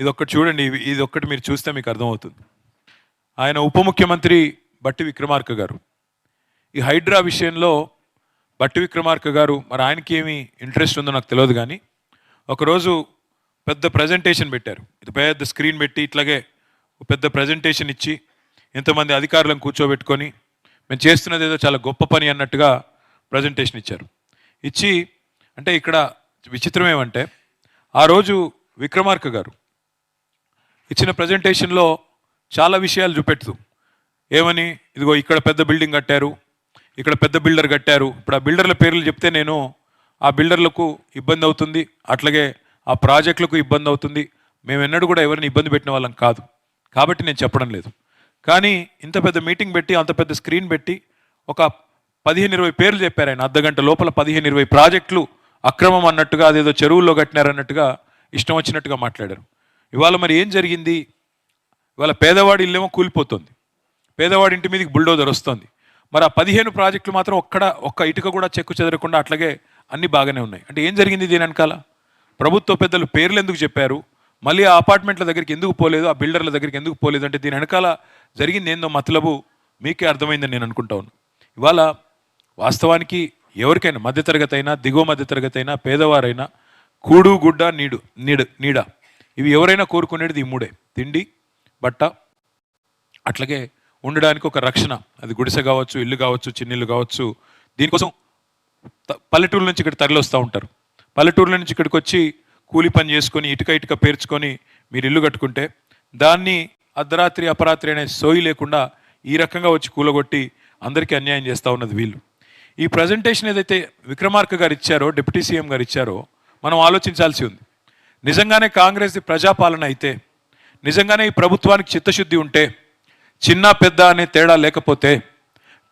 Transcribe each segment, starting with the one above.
ఇది ఒక్కటి చూడండి ఇది ఒక్కటి మీరు చూస్తే మీకు అర్థమవుతుంది. ఆయన ఉప ముఖ్యమంత్రి బట్టి విక్రమార్క గారు. ఈ హైడ్రా విషయంలో బట్టి విక్రమార్క గారు మరి ఆయనకి ఏమి ఇంట్రెస్ట్ ఉందో నాకు తెలియదు కానీ ఒకరోజు పెద్ద ప్రజెంటేషన్ పెట్టారు. ఇది పెద్ద స్క్రీన్ పెట్టి ఇట్లాగే పెద్ద ప్రజెంటేషన్ ఇచ్చి ఎంతమంది అధికారులను కూర్చోబెట్టుకొని మేము చేస్తున్నది ఏదో చాలా గొప్ప పని అన్నట్టుగా ప్రజెంటేషన్ ఇచ్చారు. ఇచ్చి అంటే ఇక్కడ విచిత్రం ఏమంటే ఆ రోజు విక్రమార్క గారు ఇచ్చిన ప్రజెంటేషన్లో చాలా విషయాలు చూపెట్టు ఏమని? ఇదిగో ఇక్కడ పెద్ద బిల్డింగ్ కట్టారు ఇక్కడ పెద్ద బిల్డర్ కట్టారు. ఇప్పుడు ఆ బిల్డర్ల పేర్లు చెప్తే నేను ఆ బిల్డర్లకు ఇబ్బంది అవుతుంది అట్లాగే ఆ ప్రాజెక్టులకు ఇబ్బంది అవుతుంది. మేము ఎన్నడూ కూడా ఎవరిని ఇబ్బంది పెట్టిన వాళ్ళం కాదు. కాబట్టి నేను చెప్పడం లేదు. కానీ ఇంత పెద్ద మీటింగ్ పెట్టి అంత పెద్ద స్క్రీన్ పెట్టి ఒక పదిహేను ఇరవై పేర్లు చెప్పారు ఆయన. అర్ధగంట లోపల పదిహేను ఇరవై ప్రాజెక్టులు అక్రమం అన్నట్టుగా అదేదో చెరువుల్లో కట్టినారన్నట్టుగా ఇష్టం వచ్చినట్టుగా మాట్లాడారు. ఇవాళ మరి ఏం జరిగింది? ఇవాళ పేదవాడి ఇల్లేమో కూలిపోతుంది. పేదవాడి ఇంటి మీదకి బుల్డోజర్ వస్తుంది. మరి ఆ పదిహేను ప్రాజెక్టులు మాత్రం ఒక్కడ ఒక్క ఇటుక కూడా చెక్కు చెదరకుండా అట్లాగే అన్ని బాగానే ఉన్నాయి. అంటే ఏం జరిగింది దీని వెనకాల? ప్రభుత్వ పెద్దలు పేర్లు ఎందుకు చెప్పారు? మళ్ళీ ఆ అపార్ట్మెంట్ల దగ్గరికి ఎందుకు పోలేదు? ఆ బిల్డర్ల దగ్గరికి ఎందుకు పోలేదు? అంటే దీని వెనకాల జరిగింది ఏందో మతలబు మీకే అర్థమైందని నేను అనుకుంటా ఉన్నాను ఇవాళ వాస్తవానికి ఎవరికైనా మధ్యతరగతి అయినా దిగువ మధ్యతరగతి అయినా పేదవారైనా కూడు గుడ్డ నీడు నీడ నీడ ఇవి ఎవరైనా కోరుకునేది ఈ మూడే. తిండి బట్ట అట్లాగే ఉండడానికి ఒక రక్షణ. అది గుడిసె కావచ్చు ఇల్లు కావచ్చు చిన్నిల్లు కావచ్చు. దీనికోసం త- పల్లెటూరు నుంచి ఇక్కడ తరలి వస్తూ ఉంటారు. పల్లెటూరు నుంచి ఇక్కడికి వచ్చి కూలి పని చేసుకొని ఇటుక ఇటుక పేర్చుకొని మీరు ఇల్లు కట్టుకుంటే దాన్ని అర్ధరాత్రి అపరాత్రి అనే సోయి లేకుండా ఈ రకంగా వచ్చి కూలగొట్టి అందరికీ అన్యాయం చేస్తూ ఉన్నది వీళ్ళు. ఈ ప్రజెంటేషన్ ఏదైతే విక్రమార్క గారు ఇచ్చారో డిప్యూటీ సీఎం గారు ఇచ్చారో మనం ఆలోచించాల్సి ఉంది. నిజంగానే కాంగ్రెస్ ప్రజాపాలన అయితే నిజంగానే ఈ ప్రభుత్వానికి చిత్తశుద్ధి ఉంటే చిన్న పెద్ద అనే తేడా లేకపోతే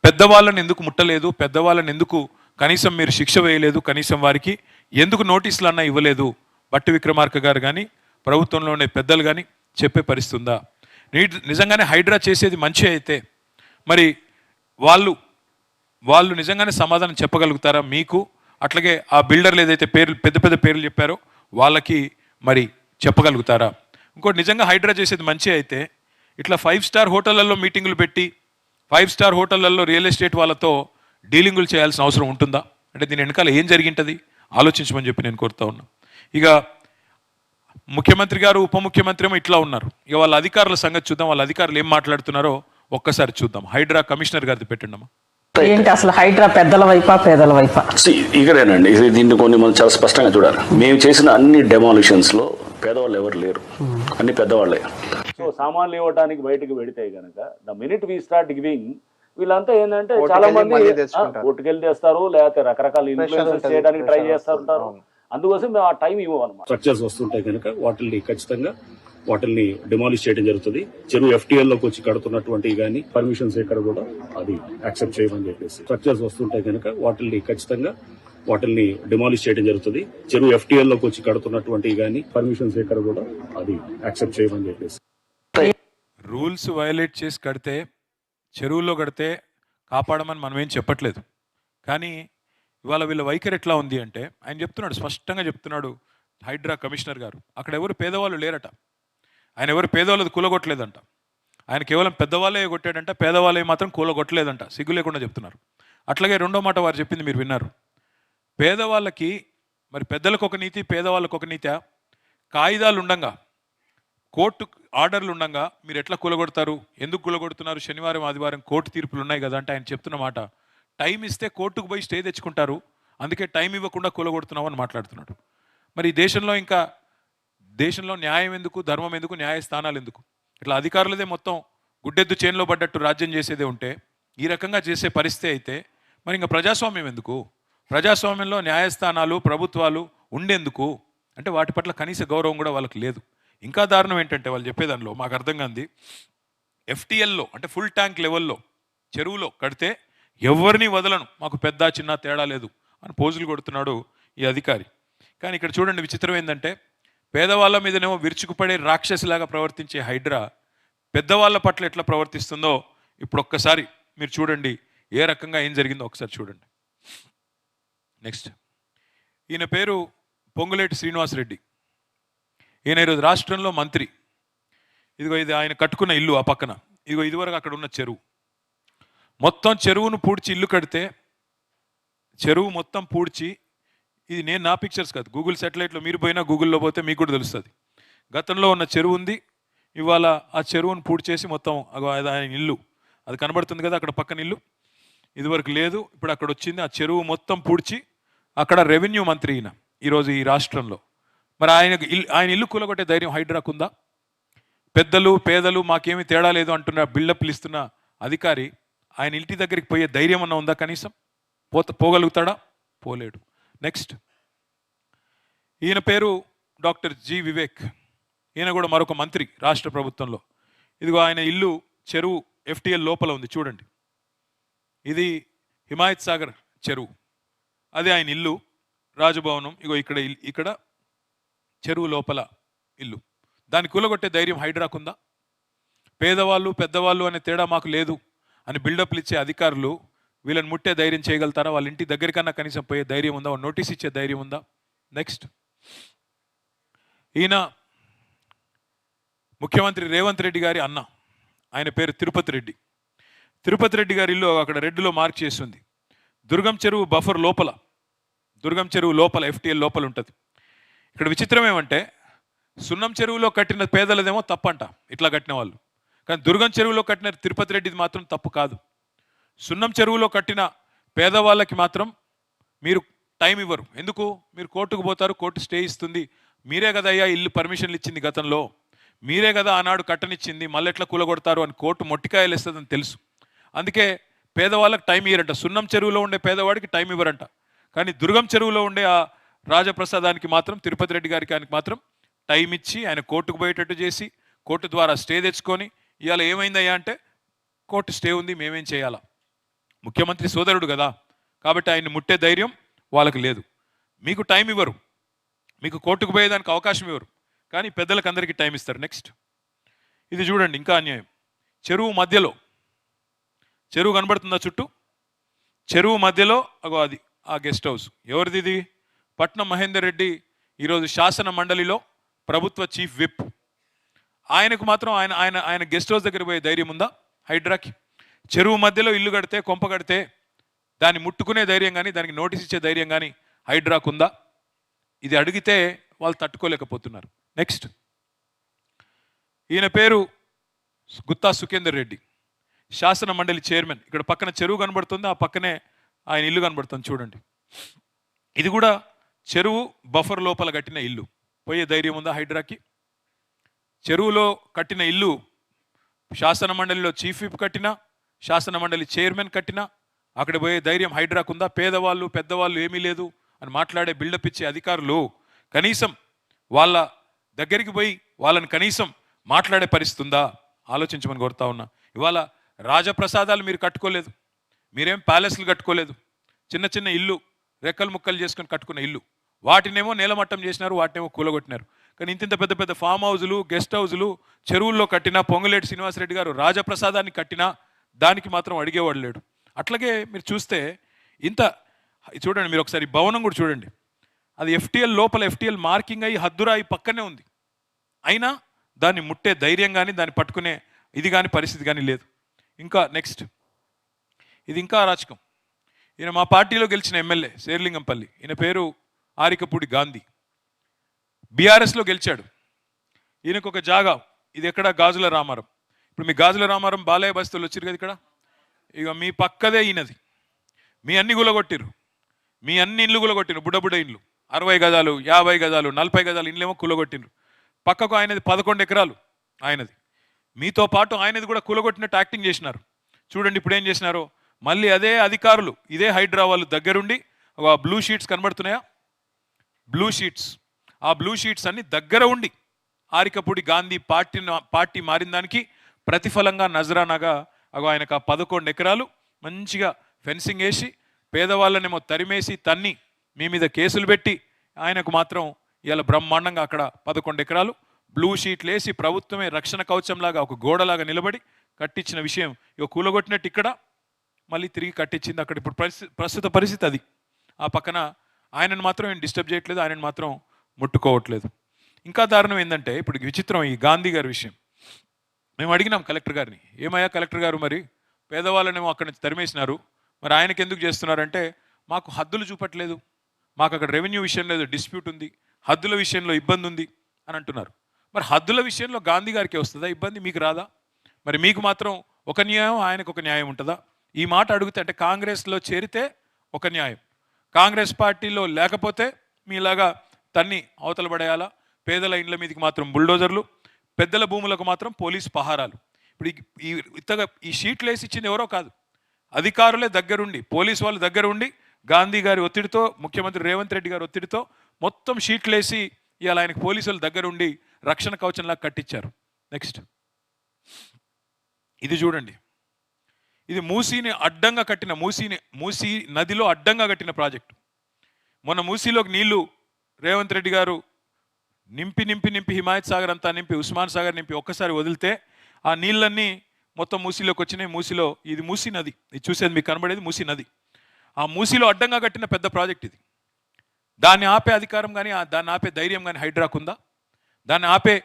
పెద్దవాళ్ళని ఎందుకు ముట్టలేదు పెద్దవాళ్ళని ఎందుకు కనీసం మీరు శిక్ష వేయలేదు కనీసం వారికి ఎందుకు నోటీసులు అన్నా ఇవ్వలేదు? బట్టి విక్రమార్క గారు కానీ ప్రభుత్వంలో ఉండే పెద్దలు కానీ చెప్పే పరిస్థితుందా? నీట్ నిజంగానే హైడ్రా చేసేది మంచి అయితే మరి వాళ్ళు వాళ్ళు నిజంగానే సమాధానం చెప్పగలుగుతారా? మీకు అట్లాగే ఆ బిల్డర్లు ఏదైతే పేర్లు పెద్ద పెద్ద పేర్లు చెప్పారో వాళ్ళకి మరి చెప్పగలుగుతారా? ఇంకోటి నిజంగా హైడ్రా చేసేది మంచి అయితే ఇట్లా ఫైవ్ స్టార్ హోటళ్ళలో మీటింగులు పెట్టి ఫైవ్ స్టార్ హోటళ్ళలో రియల్ ఎస్టేట్ వాళ్ళతో డీలింగులు చేయాల్సిన అవసరం ఉంటుందా? అంటే దీని వెనకాల ఏం జరిగింటది? ఆలోచించమని చెప్పి నేను కోరుతా ఉన్నా. ఇక ముఖ్యమంత్రి గారు ఉప ముఖ్యమంత్రి ఏమో ఇట్లా ఉన్నారు. ఇక వాళ్ళ అధికారుల సంగతి చూద్దాం. వాళ్ళ అధికారులు ఏం మాట్లాడుతున్నారో ఒక్కసారి చూద్దాం. హైడ్రా కమిషనర్ గారిది పెట్టండి అమ్మా ఏంటి అసలు హైడ్రా పెద్దల వైపా పేదల వైపా? ఇక్కడేనండి. ఇది దీన్ని కొన్ని మనం చాలా స్పష్టంగా చూడాలి. మేము చేసిన అన్ని డెమాలిషన్స్లో పేదవాళ్ళు ఎవరు లేరు. అన్ని పెద్దవాళ్ళే. సో సామాన్లు ఇవ్వడానికి బయటకు పెడితే గనక the minute we start giving వీళ్ళంతా ఏంటంటే చాలా మంది. కోర్టుకెళ్ళి తెస్తారు లేకపోతే రకరకాల ఇన్ఫ్లుయెన్సెస్ చేయడానికి ట్రై pressure చేస్తూ ఉంటారు. అవును. అందుకోసం మేము ఆ టైం ఇవ్వం అనమాట స్ట్రక్చర్స్ వస్తుంటాయి కనుక వాటిని ఖచ్చితంగా వాటిని డిమాలిష్ చేయడం జరుగుతుంది. చెరువు ఎఫ్టీఎల్లోకి వచ్చి కడుతున్నటువంటి కానీ పర్మిషన్స్ ఎక్కడ కూడా అది యాక్సెప్ట్ చేయమని చెప్పేసి. స్ట్రక్చర్స్ వస్తుంటాయి కనుక వాటిని ఖచ్చితంగా వాటిని డిమాలిష్ చేయడం జరుగుతుంది. చెరువు ఎఫ్టీఎల్లోకి వచ్చి కడుతున్నటువంటి కానీ పర్మిషన్స్ ఎక్కడ కూడా అది యాక్సెప్ట్ చేయమని చెప్పేసి. రూల్స్ వయలేట్ చేసి కడితే చెరువుల్లో కడితే కాపాడమని మనం ఏం చెప్పట్లేదు. కానీ ఇవాళ వీళ్ళ వైఖరి ఎట్లా ఉంది అంటే ఆయన చెప్తున్నాడు స్పష్టంగా చెప్తున్నాడు హైడ్రా కమిషనర్ గారు. అక్కడ ఎవరు పేదవాళ్ళు లేరట. ఆయన ఎవరు పేదవాళ్ళది కూలగొట్టలేదంట. ఆయన కేవలం పెద్దవాళ్ళే కొట్టాడంట పేదవాళ్ళే మాత్రం కూలగొట్టలేదంట. సిగ్గు లేకుండా చెప్తున్నారు. అట్లాగే రెండో మాట వారు చెప్పింది మీరు విన్నారు. పేదవాళ్ళకి మరి పెద్దలకు ఒక నీతి పేదవాళ్ళకు ఒక నీతి? కాగితాలు ఉండంగా కోర్టు ఆర్డర్లు ఉండగా మీరు ఎట్లా కూలగొడతారు? ఎందుకు కూలగొడుతున్నారు? శనివారం ఆదివారం కోర్టు తీర్పులు ఉన్నాయి కదా అంటే ఆయన చెప్తున్న మాట. టైం ఇస్తే కోర్టుకు పోయి స్టే తెచ్చుకుంటారు. అందుకే టైం ఇవ్వకుండా కూలగొడుతున్నామని మాట్లాడుతున్నాడు. మరి ఈ దేశంలో ఇంకా దేశంలో న్యాయం ఎందుకు ధర్మం ఎందుకు న్యాయస్థానాలు ఎందుకు? ఇట్లా అధికారులదే మొత్తం గుడ్డెద్దు చేనులో పడ్డట్టు రాజ్యం చేసేదే ఉంటే ఈ రకంగా చేసే పరిస్థితి అయితే మరి ఇంకా ప్రజాస్వామ్యం ఎందుకు? ప్రజాస్వామ్యంలో న్యాయస్థానాలు ప్రభుత్వాలు ఉండేందుకు? అంటే వాటి పట్ల కనీస గౌరవం కూడా వాళ్ళకి లేదు. ఇంకా దారుణం ఏంటంటే వాళ్ళు చెప్పేదానిలో మాకు అర్థం కాంది ఎఫ్టీఎల్లో అంటే ఫుల్ ట్యాంక్ లెవెల్లో చెరువులో కడితే ఎవరిని వదలను మాకు పెద్ద చిన్న తేడా లేదు అని పోజులు కొడుతున్నాడు ఈ అధికారి. కానీ ఇక్కడ చూడండి విచిత్రం ఏంటంటే పేదవాళ్ళ మీదనేమో విరుచుకుపడే రాక్షసిలాగా ప్రవర్తించే హైడ్రా పెద్దవాళ్ళ పట్ల ఎట్లా ప్రవర్తిస్తుందో ఇప్పుడు ఒక్కసారి మీరు చూడండి ఏ రకంగా ఏం జరిగిందో ఒకసారి చూడండి. నెక్స్ట్ ఈయన పేరు పొంగులేటి శ్రీనివాసరెడ్డి. ఈయన ఈరోజు రాష్ట్రంలో మంత్రి. ఇదిగో ఇది ఆయన కట్టుకున్న ఇల్లు ఆ పక్కన. ఇదిగో ఇదివరకు అక్కడ ఉన్న చెరువు. మొత్తం చెరువును పూడ్చి ఇల్లు కడితే చెరువు మొత్తం పూడ్చి ఇది నేను నా పిక్చర్స్ కాదు. గూగుల్ సెటిలైట్లో మీరు పోయినా గూగుల్లో పోతే మీకు కూడా తెలుస్తుంది. గతంలో ఉన్న చెరువు ఉంది. ఇవాళ ఆ చెరువును పూడ్చేసి మొత్తం అగో అది ఆయన ఇల్లు. అది కనబడుతుంది కదా అక్కడ పక్కన ఇల్లు. ఇదివరకు లేదు. ఇప్పుడు అక్కడ వచ్చింది. ఆ చెరువు మొత్తం పూడ్చి అక్కడ రెవెన్యూ మంత్రి ఈయన ఈరోజు ఈ రాష్ట్రంలో. మరి ఆయన ఆయన ఇల్లు కూలగొట్టే ధైర్యం హైడ్రాకుందా పెద్దలు పేదలు మాకేమీ తేడా లేదు అంటున్న బిల్డప్లు ఇస్తున్న అధికారి ఆయన ఇంటి దగ్గరికి పోయే ధైర్యం అన్న ఉందా కనీసం? పోత పోగలుగుతాడా? పోలేడు. నెక్స్ట్ ఈయన పేరు డాక్టర్ జి వివేక్. ఈయన కూడా మరొక మంత్రి రాష్ట్ర ప్రభుత్వంలో. ఇదిగో ఆయన ఇల్లు చెరువు ఎఫ్టీఎల్ లోపల ఉంది చూడండి. ఇది హిమాయత్ సాగర్ చెరువు. అది ఆయన ఇల్లు రాజభవనం. ఇగో ఇక్కడ ఇక్కడ చెరువు లోపల ఇల్లు. దాన్ని కూలగొట్టే ధైర్యం హైడ్రాకుందా పేదవాళ్ళు పెద్దవాళ్ళు అనే తేడా మాకు లేదు అని బిల్డప్లు ఇచ్చే అధికారులు వీళ్ళని ముట్టే ధైర్యం చేయగలుగుతారా? వాళ్ళ ఇంటి దగ్గరికన్నా కనీసం పోయే ధైర్యం ఉందా? నోటీస్ ఇచ్చే ధైర్యం ఉందా? నెక్స్ట్ ఈయన ముఖ్యమంత్రి రేవంత్ రెడ్డి గారి అన్న. ఆయన పేరు తిరుపతి రెడ్డి. తిరుపతి రెడ్డి గారి ఇల్లు అక్కడ రెడ్డిలో మార్క్ చేస్తుంది. దుర్గం చెరువు బఫర్ లోపల. దుర్గం చెరువు లోపల ఎఫ్టీఎల్ లోపల ఉంటుంది. ఇక్కడ విచిత్రం ఏమంటే సున్నం చెరువులో కట్టిన పేదలదేమో తప్పంట ఇట్లా కట్టిన వాళ్ళు. కానీ దుర్గం చెరువులో కట్టిన తిరుపతి రెడ్డిది మాత్రం తప్పు కాదు. సున్నం చెరువులో కట్టిన పేదవాళ్ళకి మాత్రం మీరు టైం ఇవ్వరు. ఎందుకు? మీరు కోర్టుకు పోతారు కోర్టు స్టే ఇస్తుంది. మీరే కదా అయ్యా ఇల్లు పర్మిషన్లు ఇచ్చింది గతంలో. మీరే కదా ఆనాడు కట్టనిచ్చింది మళ్ళీ ఎట్లా కూలగొడతారు అని కోర్టు మొట్టికాయలు ఇస్తుందని తెలుసు. అందుకే పేదవాళ్ళకి టైం ఇవ్వరంట సున్నం చెరువులో ఉండే పేదవాడికి టైం ఇవ్వరంట. కానీ దుర్గం చెరువులో ఉండే ఆ రాజప్రసాదానికి మాత్రం తిరుపతి రెడ్డి గారికి ఆయనకి మాత్రం టైం ఇచ్చి ఆయన కోర్టుకు పోయేటట్టు చేసి కోర్టు ద్వారా స్టే తెచ్చుకొని ఇవాళ ఏమైందయ్యా అంటే కోర్టు స్టే ఉంది మేమేం చేయాలా? ముఖ్యమంత్రి సోదరుడు కదా కాబట్టి ఆయన్ని ముట్టే ధైర్యం వాళ్ళకి లేదు. మీకు టైం ఇవ్వరు. మీకు కోర్టుకు పోయేదానికి అవకాశం ఇవ్వరు. కానీ పెద్దలకు అందరికీ టైం ఇస్తారు. నెక్స్ట్. ఇది చూడండి ఇంకా అన్యాయం. చెరువు మధ్యలో. చెరువు కనబడుతుందా చుట్టూ? చెరువు మధ్యలో అగో అది ఆ గెస్ట్ హౌస్. ఎవరిది ఇది? పట్నం మహేందర్ రెడ్డి ఈరోజు శాసన మండలిలో ప్రభుత్వ చీఫ్ విప్. ఆయనకు మాత్రం ఆయన ఆయన ఆయన గెస్ట్ హౌస్ దగ్గర పోయే ధైర్యం ఉందా? హైడ్రాకి. చెరువు మధ్యలో ఇల్లు కడితే కొంప కడితే దాన్ని ముట్టుకునే ధైర్యం కానీ దానికి నోటీస్ ఇచ్చే ధైర్యం కానీ హైడ్రాకు ఉందా ఇది అడిగితే వాళ్ళు తట్టుకోలేకపోతున్నారు. నెక్స్ట్ ఈయన పేరు గుత్తా సుఖేందర్ రెడ్డి. శాసన మండలి చైర్మన్. ఇక్కడ పక్కన చెరువు కనబడుతుంది ఆ పక్కనే ఆయన ఇల్లు కనబడుతుంది చూడండి. ఇది కూడా చెరువు బఫర్ లోపల కట్టిన ఇల్లు. పోయే ధైర్యం ఉందా హైడ్రాకి? చెరువులో కట్టిన ఇల్లు శాసన మండలిలో చీఫ్ విప్ కట్టినా శాసన మండలి చైర్మన్ కట్టినా అక్కడ పోయే ధైర్యం హైడ్రాకు ఉందా పేదవాళ్ళు పెద్దవాళ్ళు ఏమీ లేదు అని మాట్లాడే బిల్డప్ ఇచ్చే అధికారులు. కనీసం వాళ్ళ దగ్గరికి పోయి వాళ్ళని కనీసం మాట్లాడే పరిస్థితి ఉందా? ఆలోచించమని కోరుతా ఉన్నా. ఇవాళ రాజప్రసాదాలు మీరు కట్టుకోలేదు. మీరేం ప్యాలెస్లు కట్టుకోలేదు. చిన్న చిన్న ఇల్లు రెక్కలు ముక్కలు చేసుకొని కట్టుకున్న ఇల్లు. వాటినేమో నేలమట్టం చేసినారు వాటినేమో కూలగొట్టినారు. కానీ ఇంత పెద్ద పెద్ద ఫామ్ హౌజులు గెస్ట్ హౌజులు చెరువుల్లో కట్టినా పొంగులేటి శ్రీనివాసరెడ్డి గారు రాజప్రసాదాన్ని కట్టినా దానికి మాత్రం అడిగేవాడు లేడు. అట్లాగే మీరు చూస్తే ఇంత చూడండి మీరు ఒకసారి భవనం కూడా చూడండి. అది ఎఫ్టిఎల్ లోపల ఎఫ్టిఎల్ మార్కింగ్ అయ్యి హద్దురాయి పక్కనే ఉంది. అయినా దాన్ని ముట్టే ధైర్యం కానీ దాన్ని పట్టుకునే ఇది కానీ పరిస్థితి కానీ లేదు. ఇంకా నెక్స్ట్. ఇది ఇంకా అరాచకం. ఈయన మా పార్టీలో గెలిచిన ఎమ్మెల్యే శేర్లింగంపల్లి. ఈయన పేరు ఆరికపూడి గాంధీ. బీఆర్ఎస్లో గెలిచాడు. ఈయనకు ఒక జాగా. ఇది ఎక్కడ? గాజుల రామారం. ఇప్పుడు మీ గాజుల రామారం బాలయ్య బస్తీలు వచ్చారు కదా ఇక్కడ? ఇక మీ పక్కదే ఈయనది. మీ అన్ని కూలగొట్టిరు మీ అన్ని ఇల్లు కూలగొట్టిరు బుడ్డ ఇండ్లు ఇల్లు. అరవై గజాలు యాభై గజాలు నలభై గజాలు ఇండ్లేమో కూలగొట్టిండ్రు పక్కకు ఆయనది పదకొండు ఎకరాలు ఆయనది. మీతో పాటు ఆయనది కూడా కూలగొట్టినట్టు యాక్టింగ్ చేసినారు. చూడండి ఇప్పుడు ఏం చేసినారో. మళ్ళీ అదే అధికారులు ఇదే హైడ్రా వాళ్ళు దగ్గరుండి ఒక బ్లూ షీట్స్ కనబడుతున్నాయా? బ్లూ షీట్స్ ఆ బ్లూ షీట్స్ అన్ని దగ్గర ఉండి ఆరికపూడి గాంధీ పార్టీ పార్టీ మారిన దానికి ప్రతిఫలంగా నజరానగా అగో ఆయనకు ఆ పదకొండు ఎకరాలు మంచిగా ఫెన్సింగ్ వేసి పేదవాళ్ళనేమో తరిమేసి తన్ని మీ మీద కేసులు పెట్టి ఆయనకు మాత్రం ఇలా బ్రహ్మాండంగా అక్కడ పదకొండు ఎకరాలు బ్లూ షీట్లు వేసి ప్రభుత్వమే రక్షణ కవచంలాగా ఒక గోడలాగా నిలబడి కట్టించిన విషయం ఇక కూలగొట్టినట్టు ఇక్కడ మళ్ళీ తిరిగి కట్టించింది అక్కడ ఇప్పుడు పరిస్థితి ప్రస్తుత పరిస్థితి అది. ఆ పక్కన ఆయనను మాత్రం ఏం డిస్టర్బ్ చేయట్లేదు ఆయనను మాత్రం ముట్టుకోవట్లేదు. ఇంకా దారుణం ఏంటంటే ఇప్పుడు విచిత్రం ఈ గాంధీ గారి విషయం. మేము అడిగినాం కలెక్టర్ గారిని ఏమయ్యా కలెక్టర్ గారు మరి? పేదవాళ్ళనేమో అక్కడి నుంచి తరిమేసినారు. మరి ఆయనకి ఎందుకు చేస్తున్నారంటే మాకు హద్దులు చూపట్లేదు. మాకు అక్కడ రెవెన్యూ విషయం లేదు డిస్ప్యూట్ ఉంది. హద్దుల విషయంలో ఇబ్బంది ఉంది అని అంటున్నారు. మరి హద్దుల విషయంలో గాంధీ గారికి వస్తుందా? ఇబ్బంది మీకు రాదా? మరి మీకు మాత్రం ఒక న్యాయం ఆయనకు ఒక న్యాయం ఉంటుందా? ఈ మాట అడిగితే అంటే కాంగ్రెస్లో చేరితే ఒక న్యాయం. కాంగ్రెస్ పార్టీలో లేకపోతే మీలాగా తన్ని అవతల పడేయాలా? పేదల ఇండ్ల మీదకి మాత్రం బుల్డోజర్లు పెద్దల భూములకు మాత్రం పోలీస్ పహారాలు. ఇప్పుడు ఈ- ఈ ఇత్తగా ఈ షీట్లు వేసి ఇచ్చింది ఎవరో కాదు. అధికారులే దగ్గరుండి పోలీస్ వాళ్ళు దగ్గరుండి గాంధీ గారి ఒత్తిడితో ముఖ్యమంత్రి రేవంత్ రెడ్డి గారి ఒత్తిడితో మొత్తం షీట్లు వేసి ఇవాళ ఆయనకు పోలీసులు దగ్గరుండి రక్షణ కవచంలా కట్టించారు. నెక్స్ట్ ఇది చూడండి. ఇది మూసీని అడ్డంగా కట్టిన మూసీని మూసీ నదిలో అడ్డంగా కట్టిన ప్రాజెక్టు. మొన్న మూసీలోకి నీళ్ళు రేవంత్ రెడ్డి గారు నింపి నింపి నింపి హిమాయత్ సాగర్ అంతా నింపి ఉస్మాన్ సాగర్ నింపి ఒక్కసారి వదిలితే ఆ నీళ్ళన్నీ మొత్తం మూసీలోకి వచ్చినాయి. మూసీలో ఇది మూసీ నది. ఇది చూసేది మీకు కనబడేది మూసీ నది. ఆ మూసీలో అడ్డంగా కట్టిన పెద్ద ప్రాజెక్ట్ ఇది. దాన్ని ఆపే అధికారం కానీ దాన్ని ఆపే ధైర్యం కానీ హైడ్రాకుందా దాన్ని ఆపే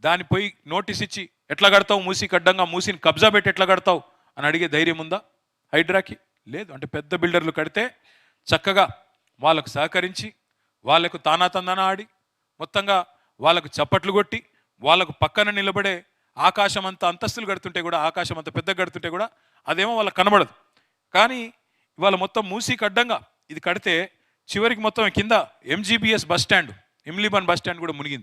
దాన్ని పోయి నోటీస్ ఇచ్చి ఎట్లా కడతావు మూసీకి అడ్డంగా? మూసీని కబ్జా పెట్టి ఎట్లా కడతావు? అని అడిగే ధైర్యం ఉందా? హైడ్రాకి లేదు. అంటే పెద్ద బిల్డర్లు కడితే చక్కగా వాళ్ళకు సహకరించి వాళ్ళకు తానా తందానా ఆడి మొత్తంగా వాళ్ళకు చప్పట్లు కొట్టి వాళ్ళకు పక్కన నిలబడే ఆకాశం అంత అంతస్తులు కడుతుంటే కూడా ఆకాశం అంత పెద్ద కడుతుంటే కూడా అదేమో వాళ్ళకి కనబడదు. కానీ ఇవాళ మొత్తం మూసీకి అడ్డంగా ఇది కడితే చివరికి మొత్తం కింద MGBS bus stand Imlibun bus stand కూడా మునిగింది.